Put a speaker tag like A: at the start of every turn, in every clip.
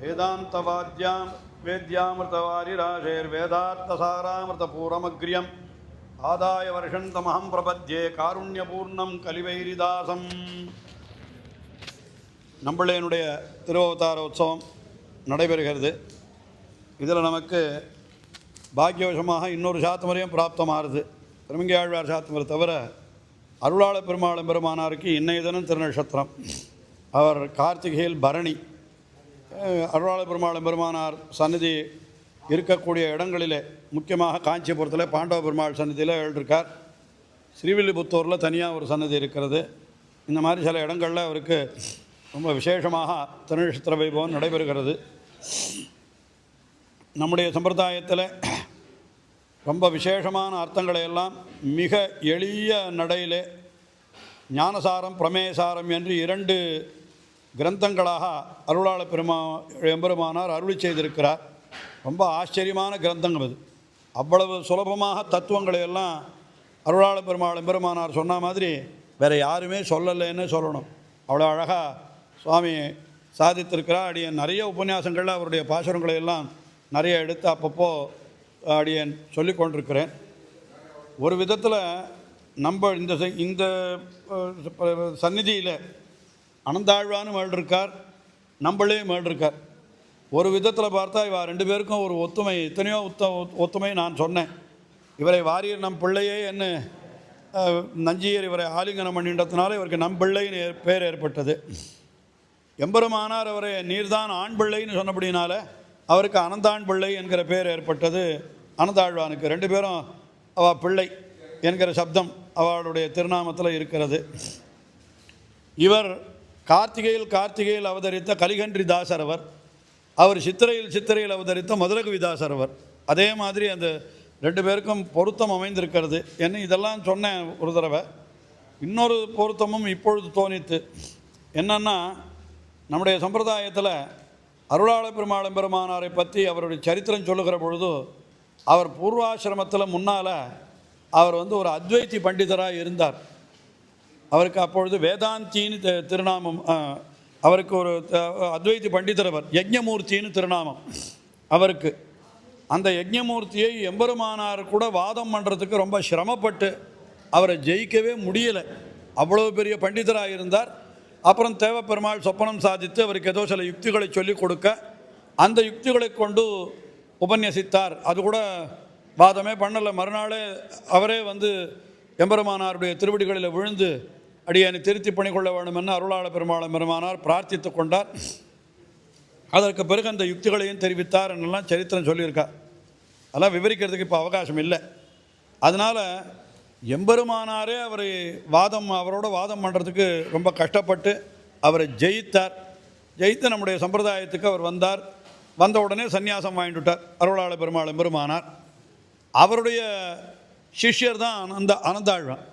A: वेदान्तवाद्यां वेद्यामृतवारिराशेर्वेदार्थसारामृतपूरमग्र्यम् आदाय वर्षन्तमहं प्रपद्ये कारुण्यपूर्णं कलिवैरिदासम् நம்மளேனுடைய திருவவதார உற்சவம் நடைபெறுகிறது இதில் நமக்கு பாக்கியவசமாக இன்னொரு சாத்துமரையும் பிராப்தமாகுது திருமங்கியாழ்வார் சாத்துமரை தவிர அருளாள பெருமாள் பெருமானாருக்கு இன்னைய தினம் திருநட்சத்திரம் அவர் கார்த்திகையில் பரணி அஹ், அருளாள பெருமாள் பெருமானார் சன்னதி இருக்கக்கூடிய இடங்களிலே முக்கியமாக காஞ்சிபுரத்தில் பாண்டவ பெருமாள் சன்னதியில் எழுதியிருக்கார். ஸ்ரீவில்லிபுத்தூரில் தனியாக ஒரு சன்னதி இருக்கிறது. இந்த மாதிரி சில இடங்களில் அவருக்கு ரொம்ப விசேஷமாக திருநட்சத்திர வைபவம் நடைபெறுகிறது. நம்முடைய சம்பிரதாயத்தில் ரொம்ப விசேஷமான அர்த்தங்களை எல்லாம் மிக எளிய நடையிலே ஞானசாரம் பிரமேசாரம் என்று இரண்டு கிரந்தங்களாக அருளாள பெருமா எம்பெருமானார் அருளி செய்திருக்கிறார். ரொம்ப ஆச்சரியமான கிரந்தங்கள் அது. அவ்வளவு சுலபமாக தத்துவங்களை எல்லாம் அருளாள பெருமாள் எம்பெருமானார் சொன்ன மாதிரி வேறு யாருமே சொல்லலைன்னு சொல்லணும். அவ்வளோ அழகாக சுவாமி சாதித்திருக்கிறார். அடியன் நிறைய உபன்யாசங்களில் அவருடைய பாசுரங்களை எல்லாம் நிறைய எடுத்து அப்பப்போ அடியன் சொல்லி கொண்டிருக்கிறேன். ஒரு விதத்தில் நம்ம இந்த இந்த சந்நிதியில் அனந்தாழ்வானும் மேலிருக்கார் நம்மளே மேலிருக்கார். ஒரு விதத்தில் பார்த்தா இவா ரெண்டு பேருக்கும் ஒரு ஒத்துமை எத்தனையோ ஒத்த ஒத்துமை நான் சொன்னேன். இவரை வாரியர் நம் பிள்ளையே என்ன நஞ்சியர் இவரை ஆலிங்கனம் பண்ணின்றதுனால இவருக்கு நம் பிள்ளைன்னு பேர் ஏற்பட்டது. எம்பெருமானார் அவரை நீர்தான் ஆண் பிள்ளைன்னு சொன்னபடினால அவருக்கு அனந்தாண் பிள்ளை என்கிற பேர் ஏற்பட்டது. அனந்தாழ்வானுக்கு ரெண்டு பேரும் அவ பிள்ளை என்கிற சப்தம் அவளுடைய திருநாமத்தில் இருக்கிறது. இவர் கார்த்திகையில் கார்த்திகையில் அவதரித்த கலிகன்றி தாசர் அவர் அவர் சித்திரையில் சித்திரையில் அவதரித்த மதுரகவி தாசர் அவர் அதே மாதிரி அந்த ரெண்டு பேருக்கும் பொருத்தம் அமைந்திருக்கிறது. என்ன இதெல்லாம் சொன்னேன் ஒரு தடவை இன்னொரு பொருத்தமும் இப்பொழுது தோணித்து என்னென்னா நம்முடைய சம்பிரதாயத்தில் அருளாள பெருமாளம் பெருமானாரை பற்றி அவருடைய சரித்திரம் சொல்லுகிற பொழுது அவர் பூர்வாசிரமத்தில் முன்னால் அவர் வந்து ஒரு அத்வைத்தி பண்டிதராக இருந்தார். அவருக்கு அப்பொழுது வேதாந்தின்னு திருநாமம் அவருக்கு ஒரு த- அத்வைதி பண்டிதர் அவர் யஜ்ஞமூர்த்தின்னு திருநாமம் அவருக்கு. அந்த யஜ்ஞமூர்த்தியை எம்பெருமானார் கூட வாதம் பண்ணுறதுக்கு ரொம்ப சிரமப்பட்டு அவரை ஜெயிக்கவே முடியலை. அவ்வளோ பெரிய பண்டிதராக இருந்தார். அப்புறம் தேவப்பெருமாள் சொப்பனம் சாதித்து அவருக்கு ஏதோ சில யுக்திகளை சொல்லிக் கொடுக்க அந்த யுக்திகளை கொண்டு உபன்யசித்தார். அது கூட வாதமே பண்ணலை. மறுநாளே அவரே வந்து எம்பெருமானாருடைய திருவடிகளில் விழுந்து அடியனை திருத்தி பண்ணிக்கொள்ள வேண்டும் என்று அருளாள பெருமாள் பெருமானார் பிரார்த்தித்து கொண்டார். அதற்கு பிறகு அந்த யுக்திகளையும் தெரிவித்தார் என்னெல்லாம் சரித்திரம் சொல்லியிருக்கார். அதெல்லாம் விவரிக்கிறதுக்கு இப்போ அவகாசம் இல்லை. அதனால் எம்பெருமானாரே அவரை வாதம் அவரோட வாதம் பண்ணுறதுக்கு ரொம்ப கஷ்டப்பட்டு அவரை ஜெயித்தார். ஜெயித்து நம்முடைய சம்பிரதாயத்துக்கு அவர் வந்தார். வந்த உடனே சந்நியாசம் வாங்கிட்டுட்டார் அருளாள பெருமாள் எம்பெருமானார். அவருடைய சிஷ்யர் தான் அந்த அனந்தாழ்வான்.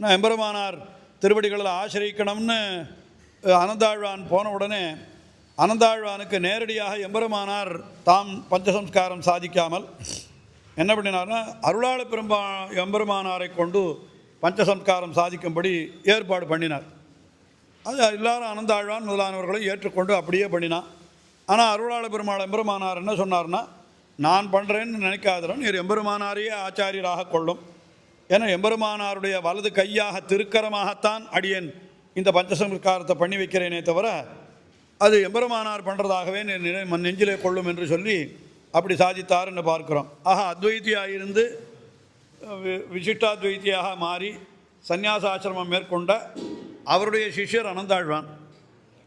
A: நான் எம்பெருமானார் திருவடிகளில் ஆசிரியக்கணும்னு அனந்தாழ்வான் போன உடனே அனந்தாழ்வானுக்கு நேரடியாக எம்பெருமானார் தாம் பஞ்சசம்ஸ்காரம் சாதிக்காமல் என்ன பண்ணினார்னா அருளாள பெரும்பா எம்பெருமானாரை கொண்டு பஞ்சசம்ஸ்காரம் சாதிக்கும்படி ஏற்பாடு பண்ணினார். அது எல்லாரும் அனந்தாழ்வான் முதலானவர்களை ஏற்றுக்கொண்டு அப்படியே பண்ணினான். ஆனால் அருளாள பெருமாள் எம்பெருமானார் என்ன சொன்னார்னா நான் பண்ணுறேன்னு நினைக்காதவன் நீர் எம்பெருமானாரையே ஆச்சாரியராக கொள்ளும். ஏன்னா எம்பெருமானாருடைய வலது கையாக திருக்கரமாகத்தான் அடியேன். இந்த பஞ்சசம்ஸ்காரத்தை பண்ணி வைக்கிறேனே தவிர அது எம்பெருமானார் பண்ணுறதாகவே நெஞ்சிலே கொள்ளும் என்று சொல்லி அப்படி சாதித்தாருன்னு பார்க்குறோம். ஆக அத்வைத்தியாக இருந்து வி- விசிஷ்டாத்வைத்தியாக மாறி சந்நியாசாசிரமம் மேற்கொண்ட அவருடைய சிஷ்யர் அனந்தாழ்வான்.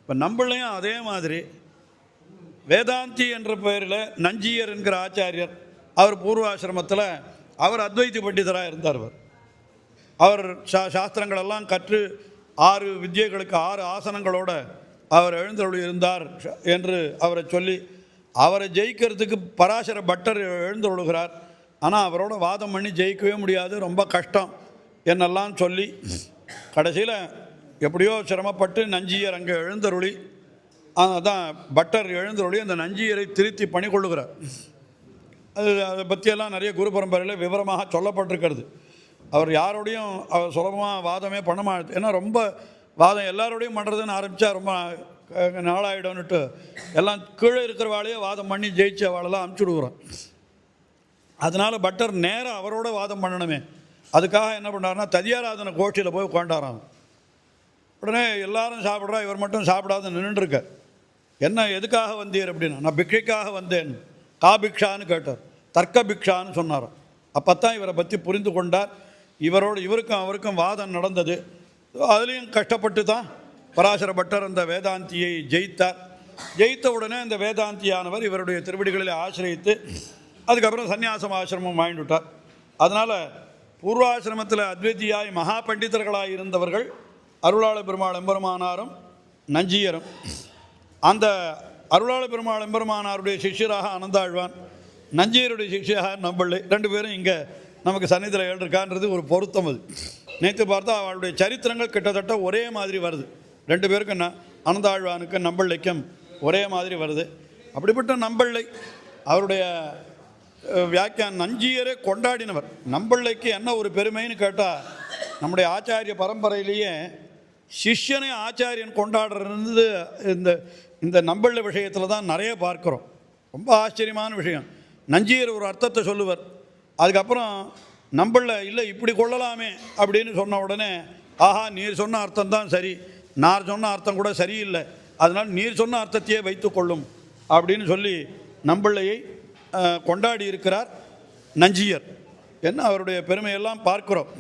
A: இப்போ நம்மளையும் அதே மாதிரி வேதாந்தி என்ற பெயரில் நஞ்சியர் என்கிற ஆச்சாரியர் அவர் பூர்வாசிரமத்தில் அவர் அத்வைத்தி பண்டிதராக இருந்தார் அவர். அவர் சா சாஸ்திரங்களெல்லாம் கற்று ஆறு வித்யைகளுக்கு ஆறு ஆசனங்களோட அவர் எழுந்தருளி இருந்தார் என்று அவரை சொல்லி அவரை ஜெயிக்கிறதுக்கு பராசர பட்டர் எழுந்தருளுகிறார். ஆனால் அவரோட வாதம் பண்ணி ஜெயிக்கவே முடியாது ரொம்ப கஷ்டம் என்னெல்லாம் சொல்லி கடைசியில் எப்படியோ சிரமப்பட்டு நஞ்சியர் அங்கே எழுந்தருளி அதான் பட்டர் எழுந்தருளி அந்த நஞ்சியரை திருத்தி பணி கொள்ளுகிறார் அது அதை பற்றியெல்லாம் நிறைய குரு பரம்பரையில் விவரமாக சொல்லப்பட்டிருக்கிறது. அவர் யாரோடையும் அவர் சுலபமாக வாதமே பண்ண மாட்டார் ஏன்னா ரொம்ப வாதம் எல்லாரோடையும் பண்ணுறதுன்னு ஆரம்பித்தா ரொம்ப க- நாளாயிடும்னுட்டு எல்லாம் கீழே இருக்கிறவாளையே வாதம் பண்ணி ஜெயிச்சு அவளெல்லாம் அமுச்சு விடுக்குறோம் அதனால் பட்டர் நேராக அவரோட வாதம் பண்ணணுமே. அதுக்காக என்ன பண்ணாருன்னா ததியாராதன கோஷ்டியில் போய் உட்காண்டாராம் உடனே எல்லாரும் சாப்பிட்றா இவர் மட்டும் சாப்பிடாத நின்றுருக்க என்ன எதுக்காக வந்தீர்? அப்படின்னா. நான் பிக்ஷைக்காக வந்தேன். கா பிக்ஷான்னு கேட்டார். தர்க்க பிக்ஷான்னு சொன்னார். அப்போ தான் இவரை பற்றி புரிந்து கொண்டார். இவரோடு இவருக்கும் அவருக்கும் வாதம் நடந்தது. அதுலேயும் கஷ்டப்பட்டு தான் பராசர பட்டர் அந்த வேதாந்தியை ஜெயித்தார். ஜெயித்த உடனே அந்த வேதாந்தியானவர் இவருடைய திருவடிகளில் ஆசிரியத்து அதுக்கப்புறம் சந்நியாசம் ஆசிரமம் வாங்கிவிட்டார் அதனால் பூர்வாசிரமத்தில் அத்வைத்தியாய் மகா பண்டிதர்களாக இருந்தவர்கள் அருளாள பெருமாள் எம்பெருமானாரும் நஞ்சியரும். அந்த அருளாள பெருமாள் எம்பெருமானாருடைய சிஷ்யராக அனந்தாழ்வான் நஞ்சியருடைய சிஷ்யராக நம்பள்ளை ரெண்டு பேரும் இங்கே நமக்கு சன்னிதியில் இருக்கான்றது ஒரு பொருத்தம் அது. நேற்று பார்த்தா அவளுடைய சரித்திரங்கள் கிட்டத்தட்ட ஒரே மாதிரி வருது. ரெண்டு பேருக்கும் ந அனந்தாழ்வானுக்கும் நம்பள்ளைக்கும் ஒரே மாதிரி வருது. அப்படிப்பட்ட நம்பள்ளை அவருடைய வியாக்கியான் நஞ்சியரே கொண்டாடினவர். நம்பள்ளைக்கு என்ன ஒரு பெருமைன்னு கேட்டால் நம்முடைய ஆச்சாரிய பரம்பரையிலேயே சிஷ்யனை ஆச்சாரியன் கொண்டாடுறது இந்த இந்த நம்பள்ள விஷயத்தில் தான் நிறைய பார்க்குறோம். ரொம்ப ஆச்சரியமான விஷயம். நஞ்சியர் ஒரு அர்த்தத்தை சொல்லுவார். அதுக்கப்புறம் நம்பள இல்லை இப்படி கொள்ளலாமே அப்படின்னு சொன்ன உடனே ஆஹா நீர் சொன்ன அர்த்தம் தான் சரி. நான் சொன்ன அர்த்தம் கூட சரியில்லை. அதனால் நீர் சொன்ன அர்த்தத்தையே வைத்துக்கொள்ளும் அப்படின்னு சொல்லி நம்பிள்ளையை கொண்டாடி இருக்கிறார் நஞ்சியர். என்ன அவருடைய பெருமையெல்லாம் பார்க்கிறோம்.